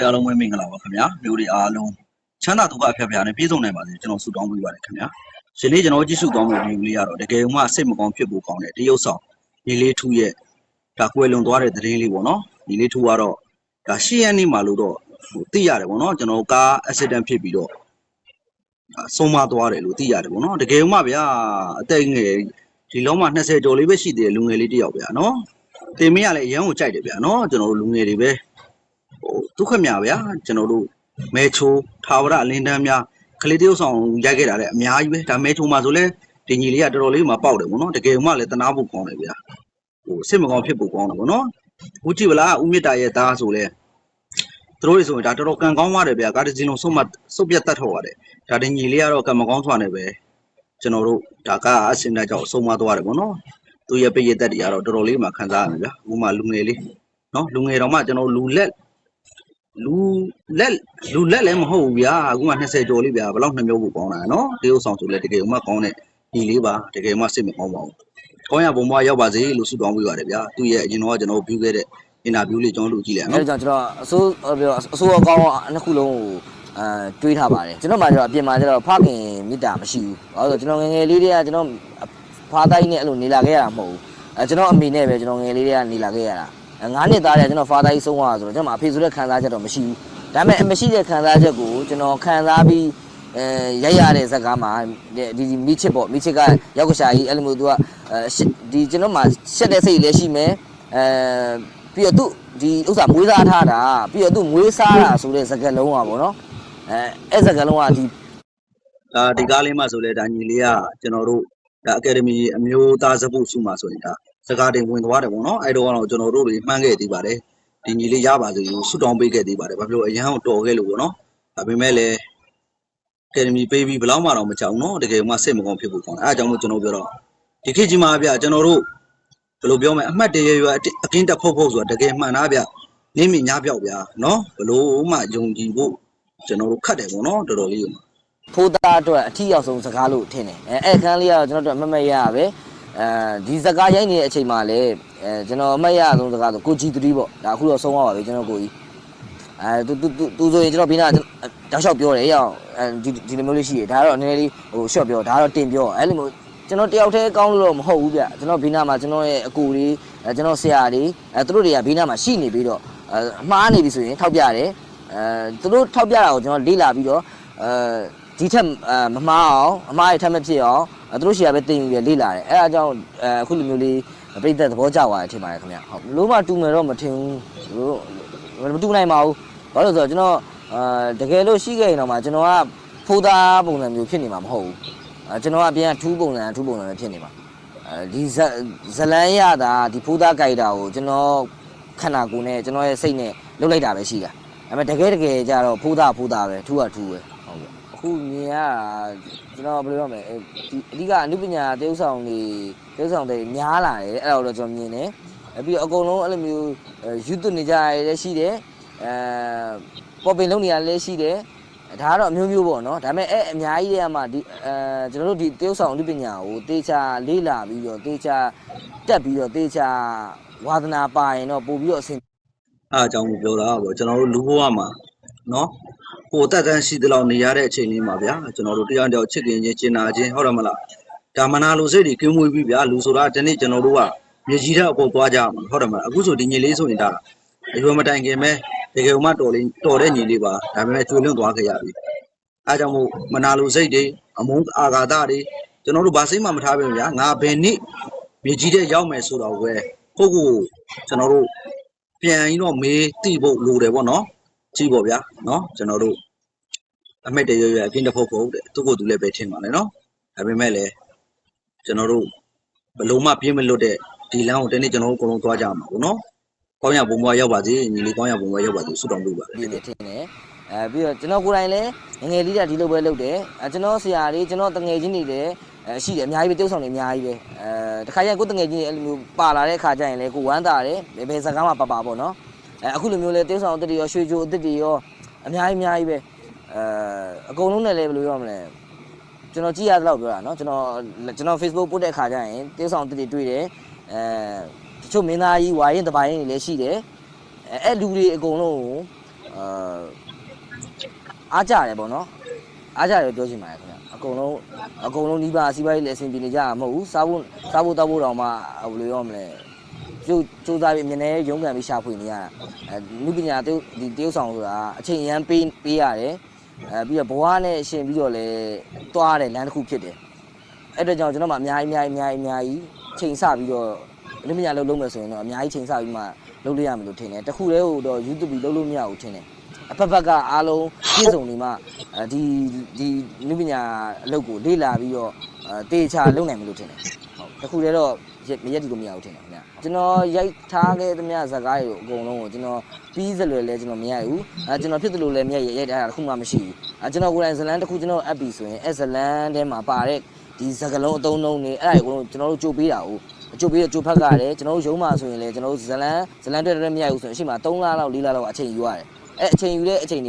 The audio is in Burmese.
တွေအားလုံးပဲမင်္ဂလာပါခင်ဗျာမျိုးတွေအားလုံးချမ်းသာဒုက္ခအဖျက်ဖျားနဲ့ပြည့်စုံနိုင်ပါစေကျွန်တော်ဆုတောင်းပေးပါတယ်ခင်ဗျာရှင်လေးကျွန်တော်ကြည့်ရှုကောင်းတဲ့ဗီဒီယိုလေးကတော့တကယ်မှစိတ်မကောင်းဖြစ်ဖို့ကောင်းတဲ့တရုတ်ဆောင်ဒီလေးထူးရဲ့ဒါကွယ်လွန်သွားတဲ့သတင်းလေးပေါ့နော်ဒီလေးထူးကတော့ဒါရှေ့ရက်နေ့မှလို့တော့ဟိုသိရတယ်ပေါ့နော်ကျွန်တော်ကား accident ဖြစ်ပြီးတော့ဒါဆုံးမသွားတယ်လို့သိရတယ်ပေါ့နော်တကယ်မှဗျာအသက်ငယ်ဒီလုံးမှ20ကျော်လေးပဲရှိသေးတယ်လူငယ်လေးတစ်ယောက်ဗျာနော်တင်မရလည်းအရန်ကိုကြိုက်တယ်ဗျာနော်ကျွန်တော်တို့လူငယ်တွေပဲ ဟိုဒုက္ခမြဗျာကျွန်တော်တို့မဲချိုးထာဝရအလင်းတန်းများကလေးတယောက်ဆောင်ရိုက်ခဲ့တာလည်းအများကြီးပဲဒါမဲချိုးမှာဆိုလဲဒီညီလေးကတော်တော်လေးမှပေါက်တယ်ဗောနော်တကယ်မှလည်းတနာဖို့ကောင်းတယ်ဗျာဟိုစစ်မကောင်းဖြစ်ဖို့ကောင်းတယ်ဗောနော်ဦးကြည့်ဗလားဦးမြင့်တာရဲ့သားဆိုလဲသူတို့တွေဆိုရင်ဒါတော်တော်ကံကောင်းပါတယ်ဗျာကားတစ်စီးလုံးစုပ်မစုပ်ပြတ်တတ်ထော်ရတယ်ဒါဒီညီလေးကတော့ကံမကောင်းစွာနဲ့ပဲကျွန်တော်တို့ဒါကအစင်တာကြောင့်ဆုံးမသွားတယ်ဗောနော်သူရဲ့ပြည့်ရသက်တွေကတော့တော်တော်လေးမှခံစားရတယ်ဗျာဥမာလူငယ်လေးနော်လူငယ်တော်မှကျွန်တော်လူလက် လူလက်လူလက်လည်းမဟုတ်ဘူးဗျာအခုမှ20ကျော်လေးဗျာဘယ်လောက်နှမျိုးကိုကောင်းတာနော်တရုတ်ဆောင်ဆိုလဲတကယ်မှကောင်းတဲ့ညီလေးပါတကယ်မှစိတ်မကောင်းပါဘူးကောင်းရပုံမရောက်ပါစေလို့ဆုတောင်းပေးပါတယ်ဗျာသူ့ရဲ့အရင်တော့ကျွန်တော်ပြုခဲ့တဲ့အင်တာဗျူးလေးကျွန်တော်လုပ်ကြည့်လိုက်အောင်အဲနော်ဒါကြောင့်ကျွန်တော်အစိုးပြောအစိုးအကောင်းနှစ်ခုလုံးကိုအဲတွေးထားပါတယ်ကျွန်တော်မှကျတော့အပြင်မှာကျတော့ဖခင်မိတာမရှိဘူးဘာလို့လဲဆိုတော့ကျွန်တော်ငယ်ငယ်လေးတွေကကျွန်တော်ဖားတိုင်းနဲ့အဲ့လိုနေလာခဲ့ရတာမဟုတ်ဘူးအဲကျွန်တော်အမေနဲ့ပဲကျွန်တော်ငယ်လေးတွေကနေလာခဲ့ရတာ အဲငါးနှစ်သားတွေကကျွန်တော်ဖားတိုင်းဆုံးသွားတာဆိုတော့ကျွန်တော်အဖေဆိုတဲ့ခံစားချက်တော့မရှိဘူးဒါပေမဲ့အမရှိတဲ့ခံစားချက်ကိုကျွန်တော်ခံစားပြီးအဲရိုက်ရတဲ့ဇက်ကားမှာဒီဒီမိချစ်ပေါ့မိချစ်ကရောက်ကရှာကြီးအဲ့လိုမျိုးသူကအဲဒီကျွန်တော်မှရှက်တဲ့စိတ်လည်းရှိမယ်အဲပြီးတော့သူဒီဥစ္စာမွေးစားထားတာပြီးတော့သူမွေးစားတာဆိုတဲ့စကားလုံးอ่ะဗောနော်အဲအဲ့စကားလုံးอ่ะဒီ ဒါဒီကားလေးမှဆိုလဲဒါညီလေးကကျွန်တော်တို့ ဒါအကယ်ဒမီအမျိုးသားစပုစုမှဆိုရင်ဒါစကားတင်ဝင်သွားတယ်ပေါ့နော်အဲ့တော့ကတော့ကျွန်တော်တို့တွေမှန်းခဲ့သေးပါတယ်ဒီညီလေးရပါစေလို့ဆုတောင်းပေးခဲ့သေးပါတယ်ဘာဖြစ်လို့အရန်ကိုတော်ခဲ့လို့ပေါ့နော်ဒါပေမဲ့လည်းအကယ်ဒမီပေးပြီးဘယ်လောက်မှတော့မကြောက်နော်တကယ်မှစိတ်မကောင်းဖြစ်ဖို့ကောင်းတယ်အဲအကြောင်းလို့ကျွန်တော်ပြောတော့ဒီခေတ်ကြီးမှာဗျကျွန်တော်တို့ဘယ်လိုပြောမလဲအမှတ်တရရွယ်အကင်းတက်ဖို့ဖို့ဆိုတာတကယ်မှန်တာဗျနင်းမြညားပြောက်ဗျာနော်ဘယ်လိုမှယုံကြည်ဖို့ကျွန်တော်တို့ခတ်တယ်ပေါ့နော်တော်တော်လေး ဖိုးသားအတွက်အထီရောက်ဆုံးစကားလို့ထင်တယ်အဲအဲ့အခန်းလေးကတော့ကျွန်တော်တို့အမတ်မတ်ရရပဲအဲဒီစကားရိုက်နေတဲ့အချိန်မှာလည်းအဲကျွန်တော်အမတ်ရရဆုံးစကားဆိုကိုကြီး3ပေါ့ဒါအခုတော့ဆုံးသွားပါပြီကျွန်တော်ကိုကြီးအဲသူသူသူဆိုရင်ကျွန်တော်ဘီနာတောက်လျှောက်ပြောတယ်ရအောင်အဲဒီဒီလိုမျိုးလေးရှိတယ်ဒါကတော့နည်းနည်းလေးဟိုရှော့ပြောဒါကတော့တင်ပြောအဲ့လိုမျိုးကျွန်တော်တယောက်တည်းကောင်းလို့တော့မဟုတ်ဘူးဗျကျွန်တော်ဘီနာမှာကျွန်တော်ရဲ့အကူလေးအဲကျွန်တော်ဆရာလေးအဲသူတို့တွေကဘီနာမှာရှိနေပြီးတော့အဲအမှားနေပြီဆိုရင်ထောက်ပြတယ်အဲသူတို့ထောက်ပြတာကိုကျွန်တော်လေ့လာပြီးတော့အဲ ဒီထက်အဲမမှားအောင်အမှားရထက်မဖြစ်အောင်အဲသူတို့ရှေ့ကပဲတင်ယူရလေ့လာတယ်အဲအားကြောင့်အဲအခုလိုမျိုးလေးပြိတ္တသဘောကျသွားတယ်ထင်ပါတယ်ခင်ဗျဟုတ်လို့မှတူမယ်တော့မထင်ဘူးမတူနိုင်ပါဘူးဘာလို့လဲဆိုတော့ကျွန်တော်အဲတကယ်လို့ရှိခဲ့ရင်တော့မှကျွန်တော်ကဖိုးသားပုံစံမျိုးဖြစ်နေမှာမဟုတ်ဘူးအဲကျွန်တော်ကအပြင်ကထူးပုံစံထူးပုံစံပဲဖြစ်နေမှာအဲဒီဇဇလန်းရတာဒီဖိုးသားကြိုက်တာကိုကျွန်တော်ခန္ဓာကိုယ်နဲ့ကျွန်တော်ရဲ့စိတ်နဲ့လှုပ်လိုက်တာပဲရှိတာဒါပေမဲ့တကယ်တကယ်ကျတော့ဖိုးသားဖိုးသားပဲထူးကထူးပဲဟုတ်ကဲ့ အခုမြင်ရတာကျွန်တော်ဘယ်လိုပြောမလဲအဲဒီအဓိကအနုပညာတရုပ်ဆောင်တွေတရုပ်ဆောင်တွေများလာတယ်အဲ့ဒါကိုတော့ကျွန်တော်မြင်တယ်အဲပြီးတော့အကုန်လုံးအဲ့လိုမျိုးယူသွနေကြရလည်းရှိတယ်အဲပေါ်ပင်လုံးနေရလည်းရှိတယ်ဒါကတော့အမျိုးမျိုးပေါ့နော်ဒါပေမဲ့အဲ့အများကြီးတွေကမှဒီအဲကျွန်တော်တို့ဒီတရုပ်ဆောင်အနုပညာကိုတေချာလေးလာပြီးတော့တေချာတက်ပြီးတော့တေချာဝါသနာပါရင်တော့ပို့ပြီးတော့အဆင်အဲအကြောင်းကိုပြောတာပေါ့ကျွန်တော်တို့လူဘဝမှာနော် ကိုယ်တက်တန်းရှိသလောက်နေရတဲ့အချိန်လေးမှာဗျာကျွန်တော်တို့တရားတယောက်ချစ်ခင်ချင်းကျင်နာချင်းဟုတ်တယ်မလားဒါမနာလိုစိတ်တွေကင်းမွေးပြီးဗျာလူဆိုတာဒီနေ့ကျွန်တော်တို့ကမြေကြီးတဲ့အပေါ်သွားကြမှာဟုတ်တယ်မလားအခုဆိုဒီညီလေးဆိုရင်ဒါအရွယ်မတိုင်ခင်ပဲတကယ်မှတော်လေးတော်တဲ့ညီလေးပါဒါပေမဲ့ကျွေးလွန့်သွားခဲ့ရပြီအဲကြောင့်မို့မနာလိုစိတ်တွေအမုန်းအာဃာတတွေကျွန်တော်တို့ဘာစိတ်မှမထားပြန်ဗျာငါဘယ်နည်းမြေကြီးတဲ့ရောက်မယ်ဆိုတော့ဝဲကိုယ့်ကိုယ်ကျွန်တော်တို့ပြန်ရင်တော့မေးတိဖို့လိုတယ်ပေါ့နော် ကြည့်ပေါ့ဗျာနော်ကျွန်တော်တို့အမိတ်တရရအပြင်တစ်ဖုတ်ဖို့တဲ့သူ့ကိုယ်သူလည်းပဲထင်ပါလေနော်ဒါပေမဲ့လည်းကျွန်တော်တို့ဘလုံးမပြင်းမလွတ်တဲ့ဒီလမ်းကိုတနေ့ကျွန်တော်တို့အကုန်လုံးသွားကြမှာပေါ့နော်ကောင်းရဘုံဘွားရောက်ပါစေညီလေးကောင်းရဘုံဘွားရောက်ပါစေဆုတောင်းပေးပါတပြယ်ည့်တယ်ထင်တယ်အဲပြီးတော့ကျွန်တော်ကိုယ်တိုင်လည်းငယ်ငယ်လေးတည်းဒီလိုပဲလုပ်တယ်အဲကျွန်တော်ဆရာလေးကျွန်တော်တငယ်ချင်းတွေလည်းအဲရှိတယ်အများကြီးပဲတုပ်ဆောင်နေအများကြီးပဲအဲတခါကျရင်ကိုယ်တငယ်ချင်းတွေအဲ့လိုမျိုးပါလာတဲ့အခါကျရင်လည်းကိုဝမ်းသာတယ်ဘယ်ဘယ်စကားမှပါပါပေါ့နော် အဲအခုလိုမျိုးလဲတုပ်ဆောင်အစ်တွေရောရွှေချိုအစ်တွေရောအများကြီးအများကြီးပဲအဲအကုန်လုံးနဲ့လည်းဘယ်လိုပြောမလဲကျွန်တော်ကြည့်ရတော့ပြောတာနော်ကျွန်တော်ကျွန်တော် Facebook ပို့တဲ့အခါကျရင်တုပ်ဆောင်အစ်တွေတွေ့တယ်အဲတချို့မင်းသားကြီးဝါရင်တပိုင်းတွေလည်းရှိတယ်အဲအဲ့လူတွေအကုန်လုံးကိုအာအားကြတယ်ပေါ့နော်အားကြတယ်ပြောချင်ပါတယ်ခင်ဗျအကုန်လုံးအကုန်လုံးဒီပါစီးပွားရေးလည်းအဆင်ပြေနေကြမှာမဟုတ်ဘူးစားဖို့စားဖို့တောက်ဖို့တောင်မှဘယ်လိုရောမလဲ ကျိုးစူးစမ်းပြီးမြင်နေရုန်းကန်ပြီးရှာဖွေနေရတာအဲလူပညာတရုတ်ဒီတရုတ်ဆောင်ဆိုတာအချိန်ရန်ပေးပေးရတယ်အဲပြီးတော့ဘဝနဲ့ရှင်ပြီးတော့လည်းတွားတယ်လမ်းတစ်ခုဖြစ်တယ်အဲ့တော့ကြောင့်ကျွန်တော်မှအများကြီးအများကြီးအများကြီးအများကြီးချိန်ဆပြီးတော့လူပညာလုံးလုံးမယ်ဆိုရင်တော့အများကြီးချိန်ဆပြီးမှလုပ်လို့ရမယ်လို့ထင်တယ်တခုတည်းဟိုတော့ YouTube ပြီးလုပ်လို့မရဘူးထင်တယ်အဖက်ဖက်ကအားလုံးပြည့်စုံနေမှအဲဒီဒီနုပညာအလုပ်ကိုလေ့လာပြီးတော့အဲတေချာလုပ်နိုင်မလို့ထင်တယ်ဟုတ်တခုတည်းတော့ရက် မရက်ဒီလိုမရဘူးထင်တယ်ခင်ဗျကျွန်တော်ရိုက်ထားခဲ့သမျှဇာတ်ကားတွေကိုအကုန်လုံးကိုကျွန်တော်ပြီးစလွယ်လဲကျွန်တော်မရိုက်ဘူးအဲကျွန်တော်ဖြစ်တယ်လို့လည်းမရိုက်ရိုက်ထားတာတစ်ခုမှမရှိဘူးအဲကျွန်တော်ကိုယ်တိုင်ဇလန်တစ်ခုကျွန်တော်အပ်ပြီဆိုရင်အဲဇလန်ထဲမှာပါတဲ့ဒီစကလုံးအသုံးလုံးတွေအဲ့ဒါကိုကျွန်တော်တို့ကြိုပေးတာဟုတ်အကျိုးပေးအကျိုးဖက်ကလည်းကျွန်တော်တို့ရုံးမှာဆိုရင်လည်းကျွန်တော်တို့ဇလန်ဇလန်တွေ့တဲ့မရိုက်ဘူးဆိုရင်အရှိမ3လလောက်4လလောက်အချိန်ယူရတယ်အဲအချိန်ယူတဲ့အချိန်တွေ